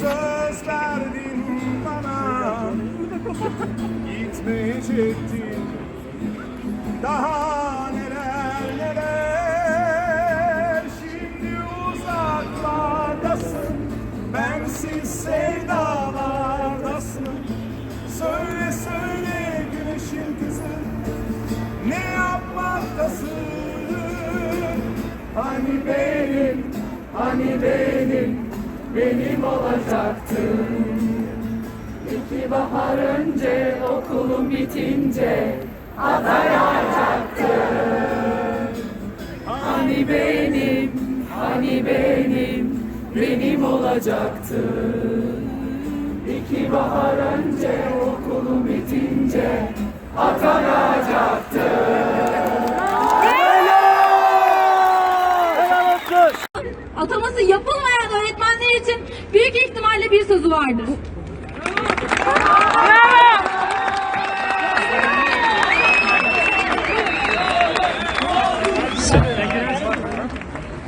Söz verdin bana. Gitmeyecektin. Daha neler neler. Şimdi uzaklardasın. Bensiz sevdalardasın. Söyle söyle güneşin kızı Ne yapmaktasın? Hani benim Hani benim Benim olacaktın İki bahar önce okulum bitince adayacaktım. Hani benim, hani benim, benim olacaktı. İki bahar önce okulum bitince atanacaktım. İhtimalle bir sözü vardır.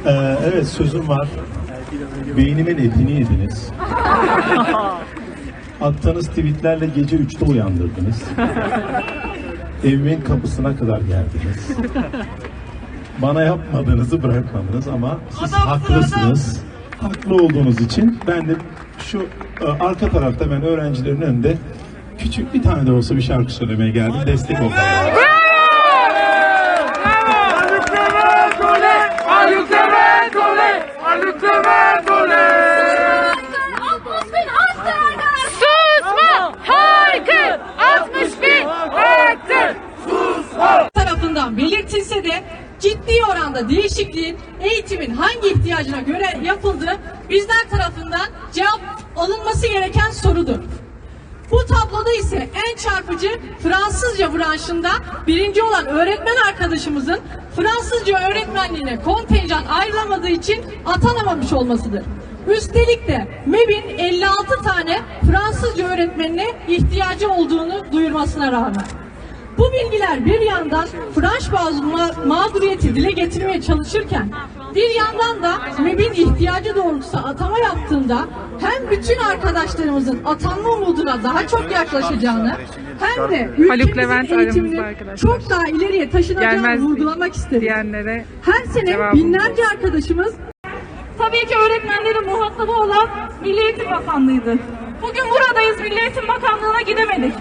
Ee, evet sözüm var. Beynimin etini yediniz. Attığınız tweetlerle gece 3'te uyandırdınız. Evimin kapısına kadar geldiniz. Bana yapmadığınızı bırakmadınız ama siz haklısınız. Haklı olduğunuz için ben de şu e, arka tarafta ben öğrencilerin önünde küçük bir tane de olsa bir şarkı söylemeye geldim. Destek olun. Ciddi oranda değişikliğin eğitimin hangi ihtiyacına göre yapıldığı bizler tarafından cevap alınması gereken sorudur. Bu tabloda ise en çarpıcı Fransızca branşında birinci olan öğretmen arkadaşımızın Fransızca öğretmenliğine kontenjan ayrılamadığı için atanamamış olmasıdır. Üstelik de MEB'in 56 tane Fransızca öğretmenine ihtiyacı olduğunu duyurmasına rağmen. Bu bilgiler bir yandan branş bazı ma- mağduriyeti dile getirmeye çalışırken bir yandan da MEB'in ihtiyacı doğrultusunda atama yaptığında hem bütün arkadaşlarımızın atanma umuduna daha çok yaklaşacağını hem de ülkemizin arkadaşlar. çok daha ileriye taşınacağını Gelmez vurgulamak diyenlere Her sene binlerce arkadaşımız Tabii ki öğretmenlerin muhatabı olan Milli Eğitim Bakanlığı'ydı. Bugün buradayız, Milli Eğitim Bakanlığı'na gidemedik.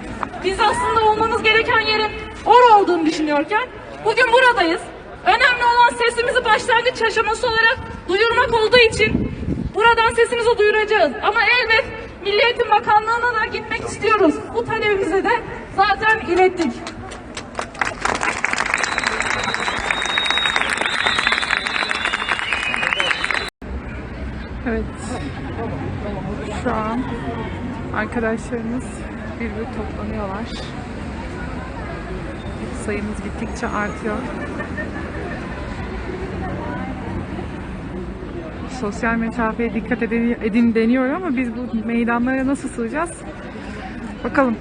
Biz aslında olmamız gereken yerin orada olduğunu düşünüyorken bugün buradayız. Önemli olan sesimizi başlangıç aşaması olarak duyurmak olduğu için buradan sesimizi duyuracağız. Ama elbet Milli Eğitim Bakanlığı'na da gitmek istiyoruz. Bu talebimizi de zaten ilettik. Evet. Şu an arkadaşlarımız bir bir toplanıyorlar. Sayımız gittikçe artıyor. Sosyal mesafeye dikkat edin, edin deniyor ama biz bu meydanlara nasıl sığacağız? Bakalım.